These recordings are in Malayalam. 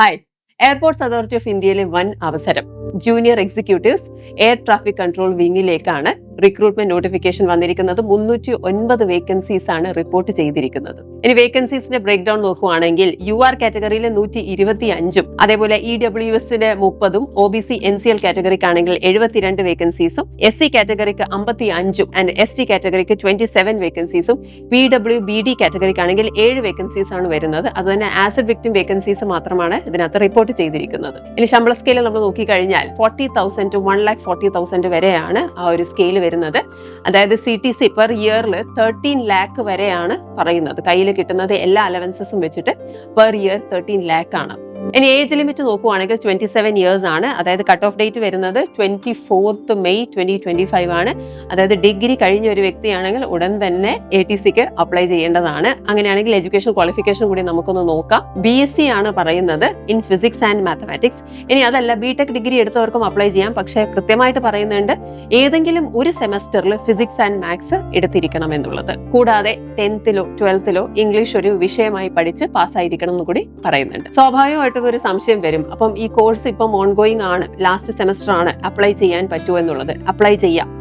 ഹായ് എയർപോർട്ട്സ് അതോറിറ്റി ഓഫ് ഇന്ത്യയിലെ വൻ അവസരം. Junior executives air traffic control വിങ്ങിലേക്കാണ് recruitment notification വന്നിരിക്കുന്നത് മുന്നൂറ്റി ഒൻപത് വേക്കൻസീസ് ആണ് റിപ്പോർട്ട് ചെയ്തിരിക്കുന്നത്. ഇനി വേക്കൻസീസിന്റെ ബ്രേക്ക് ഡൗൺ നോക്കുവാണെങ്കിൽ യു ആർ കാറ്റഗറിയിൽ നൂറ്റി ഇരുപത്തി അഞ്ചും അതേപോലെ ഇ ഡബ്ല്യു എസിന് മുപ്പതും O B C N C L കാറ്റഗറിക്കാണെങ്കിൽ എഴുപത്തിരണ്ട് വേക്കൻസീസും എസ് സി കാറ്റഗറിക്ക് അമ്പത്തി അഞ്ചും ആൻഡ് എസ് ടി കാറ്റഗറിക്ക് ട്വന്റി സെവൻ വേക്കൻസീസും പി ഡബ്ല്യു ബി ഡി കാറ്റഗറിക്കാണെങ്കിൽ ഏഴ് വേക്കൻസീസ് ആണ് വരുന്നത്. അത് തന്നെ ആസിഡ് വിക്ടിം വേക്കൻസീസ് മാത്രമാണ് ഇതിനകത്ത് റിപ്പോർട്ട് ചെയ്തിരിക്കുന്നത്. ഇനി ശമ്പള സ്കെയിൽ നമ്മൾ നോക്കിക്കഴിഞ്ഞാൽ forty thousand to one lakh forty thousand വരെയാണ് ആ ഒരു സ്കെയിൽ വരുന്നത്. അതായത് സി ടി സി പെർ ഇയറിൽ തേർട്ടീൻ ലാക്ക് വരെയാണ് പറയുന്നത്. കയ്യിൽ കിട്ടുന്നത് എല്ലാ അലവൻസസും വെച്ചിട്ട് പെർ ഇയർ തേർട്ടീൻ ലാക്ക് ആണ്. ഇനി ഏജ് ലിമിറ്റ് നോക്കുവാണെങ്കിൽ ട്വന്റി സെവൻ ഇയേഴ്സ് ആണ്. അതായത് കട്ട് ഓഫ് ഡേറ്റ് വരുന്നത് twenty fourth May twenty twenty five ആണ്. അതായത് ഡിഗ്രി കഴിഞ്ഞ ഒരു വ്യക്തിയാണെങ്കിൽ ഉടൻ തന്നെ എ ടി സിക്ക് അപ്ലൈ ചെയ്യേണ്ടതാണ്. അങ്ങനെയാണെങ്കിൽ എഡ്യൂക്കേഷൻ ക്വാളിഫിക്കേഷൻ കൂടി നമുക്കൊന്ന് നോക്കാം. ബി എസ് സി ആണ് പറയുന്നത് ഇൻ ഫിസിക്സ് ആൻഡ് മാത്തമാറ്റിക്സ് ഇനി അതല്ല ബി ടെക് ഡിഗ്രി എടുത്തവർക്കും അപ്ലൈ ചെയ്യാം. പക്ഷേ കൃത്യമായിട്ട് പറയുന്നുണ്ട് ഏതെങ്കിലും ഒരു സെമസ്റ്ററിൽ ഫിസിക്സ് ആൻഡ് മാത്സ് എടുത്തിരിക്കണം എന്നുള്ളത്. കൂടാതെ ടെൻത്തിലോ ട്വൽത്തിലോ ഇംഗ്ലീഷ് ഒരു വിഷയമായി പഠിച്ച് പാസ്സായിരിക്കണം എന്ന് കൂടി പറയുന്നുണ്ട്. സ്വാഭാവികമായിട്ടും ഒരു സംശയം വരും. അപ്പം ഈ കോഴ്സ് ഇപ്പം ഓൺഗോയിങ് ആണ്. ലാസ്റ്റ് സെമസ്റ്റർ ആണ് അപ്ലൈ ചെയ്യാൻ പറ്റുമോ എന്നുള്ളത്. അപ്ലൈ ചെയ്യാം.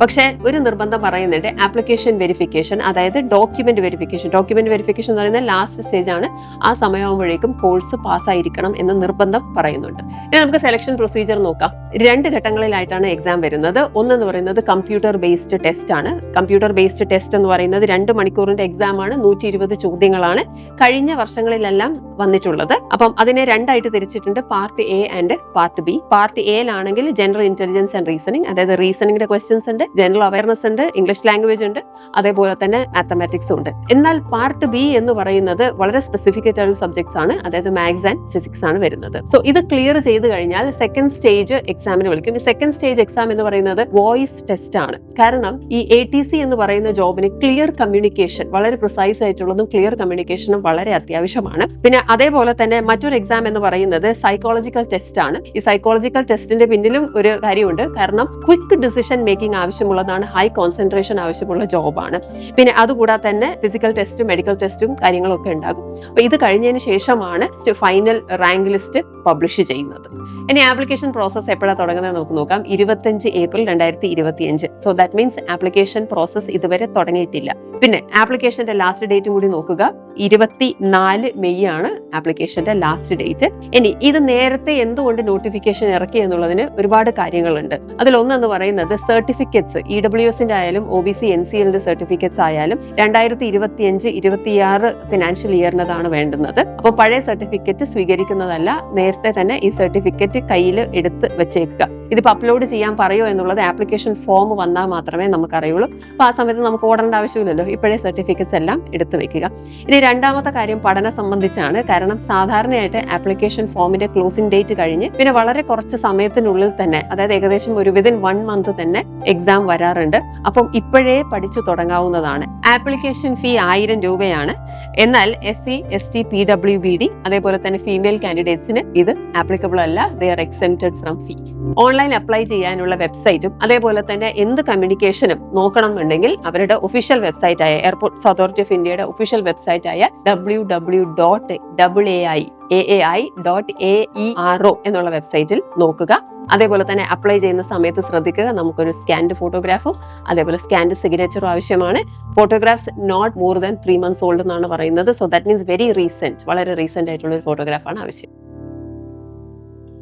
പക്ഷേ ഒരു നിർബന്ധം പറയുന്നുണ്ട്. ആപ്ലിക്കേഷൻ വെരിഫിക്കേഷൻ അതായത് ഡോക്യുമെന്റ് വെരിഫിക്കേഷൻ ഡോക്യുമെന്റ് വെരിഫിക്കേഷൻ എന്ന് പറയുന്നത് ലാസ്റ്റ് സ്റ്റേജ് ആണ്. ആ സമയമാകുമ്പോഴേക്കും കോഴ്സ് പാസ്സായിരിക്കണം എന്ന് നിർബന്ധം പറയുന്നുണ്ട്. ഇനി നമുക്ക് സെലക്ഷൻ പ്രൊസീജിയർ നോക്കാം. രണ്ട് ഘട്ടങ്ങളിലായിട്ടാണ് എക്സാം വരുന്നത്. ഒന്നെന്ന് പറയുന്നത് കമ്പ്യൂട്ടർ ബേസ്ഡ് ടെസ്റ്റ് ആണ്. കമ്പ്യൂട്ടർ ബേസ്ഡ് ടെസ്റ്റ് എന്ന് പറയുന്നത് രണ്ട് മണിക്കൂറിന്റെ എക്സാം ആണ്. നൂറ്റി ഇരുപത് ചോദ്യങ്ങളാണ് കഴിഞ്ഞ വർഷങ്ങളിലെല്ലാം വന്നിട്ടുള്ളത്. അപ്പം അതിനെ രണ്ടായിട്ട് തിരിച്ചിട്ടുണ്ട്. Part A and part B part എയിലാണെങ്കിൽ general intelligence and reasoning അതായത് റീസണിങ്ങിന്റെ ക്വസ്റ്റ്യൻസ് ഉണ്ട് ജനറൽ അവയർനെസ് ഉണ്ട് ഇംഗ്ലീഷ് ലാംഗ്വേജ് ഉണ്ട് അതേപോലെ തന്നെ മാത്തമാറ്റിക്സ് ഉണ്ട്. എന്നാൽ പാർട്ട് ബി എന്ന് പറയുന്നത് വളരെ സ്പെസിഫിക് ആയിട്ടുള്ള സബ്ജക്ട്സ് ആണ്. അതായത് മാത്സ് ആൻഡ് ഫിസിക്സ് ആണ് വരുന്നത്. സോ ഇത് ക്ലിയർ ചെയ്ത് കഴിഞ്ഞാൽ സെക്കൻഡ് സ്റ്റേജ് എക്സാമിന് വിളിക്കും. ഈ സെക്കൻഡ് സ്റ്റേജ് എക്സാം എന്ന് പറയുന്നത് വോയിസ് ടെസ്റ്റ് ആണ്. കാരണം ഈ എ ടി സി എന്ന് പറയുന്ന ജോബിന് ക്ലിയർ കമ്മ്യൂണിക്കേഷൻ വളരെ പ്രിസൈസ് ആയിട്ടുള്ളതും ക്ലിയർ കമ്മ്യൂണിക്കേഷനും വളരെ അത്യാവശ്യമാണ്. പിന്നെ അതേപോലെ തന്നെ മറ്റൊരു എക്സാം എന്ന് പറയുന്നത് സൈക്കോളജിക്കൽ ടെസ്റ്റ് ആണ്. ഈ സൈക്കോളജിക്കൽ ടെസ്റ്റിന്റെ പിന്നിലും ഒരു കാര്യമുണ്ട്. കാരണം ക്വിക്ക് ഡിസിഷൻ മേക്കിംഗ് ആവശ്യമുള്ളതാണ് ഹൈ കോൺസെൻട്രേഷൻ ആവശ്യമുള്ള ജോബാണ്. പിന്നെ അതുകൂടാതെ തന്നെ ഫിസിക്കൽ ടെസ്റ്റും മെഡിക്കൽ ടെസ്റ്റും കാര്യങ്ങളൊക്കെ ഉണ്ടാകും. അപ്പൊ ഇത് കഴിഞ്ഞതിന് ശേഷമാണ് ഫൈനൽ റാങ്ക് ലിസ്റ്റ് പബ്ലിഷ് ചെയ്യുന്നത്. ഇനി ആപ്ലിക്കേഷൻ പ്രോസസ് എപ്പോഴാണ് തുടങ്ങുന്നത് നമുക്ക് നോക്കാം. ഇരുപത്തഞ്ച് ഏപ്രിൽ രണ്ടായിരത്തി ഇരുപത്തിയഞ്ച് so that means application process ഇതുവരെ തുടങ്ങിയിട്ടില്ല. പിന്നെ ആപ്ലിക്കേഷന്റെ ലാസ്റ്റ് ഡേറ്റും കൂടി നോക്കുക. ഇരുപത്തി നാല് മെയ് ആണ് ആപ്ലിക്കേഷന്റെ ലാസ്റ്റ് ഡേറ്റ് ഇനി ഇത് നേരത്തെ എന്തുകൊണ്ട് നോട്ടിഫിക്കേഷൻ ഇറക്കി എന്നുള്ളതിന് ഒരുപാട് കാര്യങ്ങളുണ്ട്. അതിലൊന്നെന്ന് പറയുന്നത് സർട്ടിഫിക്കറ്റ്സ് ഇ ഡബ്ല്യു എസിന്റെ ആയാലും O B C N C എല്ലിന്റെ സർട്ടിഫിക്കറ്റ്സ് ആയാലും രണ്ടായിരത്തി ഇരുപത്തിയഞ്ച് ഇരുപത്തിയാറ് ഫിനാൻഷ്യൽ ഇയറിനതാണ് വേണ്ടുന്നത്. അപ്പോൾ പഴയ സർട്ടിഫിക്കറ്റ് സ്വീകരിക്കുന്നതല്ല നേരത്തെ തന്നെ ഈ സർട്ടിഫിക്കറ്റ് കയ്യിൽ എടുത്ത് വെച്ചേക്കുക. ഇതിപ്പോൾ അപ്ലോഡ് ചെയ്യാൻ പറയുമോ എന്നുള്ളത് ആപ്ലിക്കേഷൻ ഫോം വന്നാൽ മാത്രമേ നമുക്കറിയുള്ളൂ. അപ്പോൾ ആ സമയത്ത് നമുക്ക് ഓടേണ്ട ആവശ്യമില്ലല്ലോ. ഇപ്പോഴേ സർട്ടിഫിക്കറ്റ്സ് എല്ലാം എടുത്തു വെക്കുക. ഇനി രണ്ടാമത്തെ കാര്യം പഠനം സംബന്ധിച്ചാണ്. കാരണം സാധാരണയായിട്ട് ആപ്ലിക്കേഷൻ ഫോമിന്റെ ക്ലോസിംഗ് ഡേറ്റ് കഴിഞ്ഞ് പിന്നെ വളരെ കുറച്ച് സമയത്തിനുള്ളിൽ തന്നെ അതായത് ഏകദേശം ഒരു വിതിൻ വൺ മന്ത് തന്നെ എക്സാം വരാറുണ്ട്. അപ്പം ഇപ്പോഴേ പഠിച്ചു തുടങ്ങാവുന്നതാണ്. ആപ്ലിക്കേഷൻ ഫീ ആയിരം രൂപയാണ്. എന്നാൽ S C S T P W B D അതേപോലെ തന്നെ ഫീമെയിൽ കാൻഡിഡേറ്റ്സിന് ഇത് ആപ്ലിക്കബിൾ അല്ല. They are excepted from fee online apply ചെയ്യാനുള്ള വെബ്സൈറ്റും അതേപോലെ തന്നെ എന്ത് കമ്മ്യൂണിക്കേഷനും നോക്കണം എന്നുണ്ടെങ്കിൽ അവരുടെ ഒഫീഷ്യൽ വെബ്സൈറ്റ് ആയ എയർപോർട്ട്സ് അതോറിറ്റി ഓഫ് ഇന്ത്യയുടെ ഒഫീഷ്യൽ വെബ്സൈറ്റ് ആയ W W dot double A I A I dot A E R O എന്നുള്ള വെബ്സൈറ്റിൽ നോക്കുക. അതേപോലെ തന്നെ അപ്ലൈ ചെയ്യുന്ന സമയത്ത് ശ്രദ്ധിക്കുക. നമുക്കൊരു സ്കാൻഡ് ഫോട്ടോഗ്രാഫും അതേപോലെ സ്കാൻഡ് സിഗ്നേച്ചറും ആവശ്യമാണ്. Photographs not more than three months old എന്നാണ് പറയുന്നത്. So that means very recent വളരെ റീസെന്റ് ആയിട്ടുള്ള ഒരു ഫോട്ടോഗ്രാഫാണ് ആവശ്യം.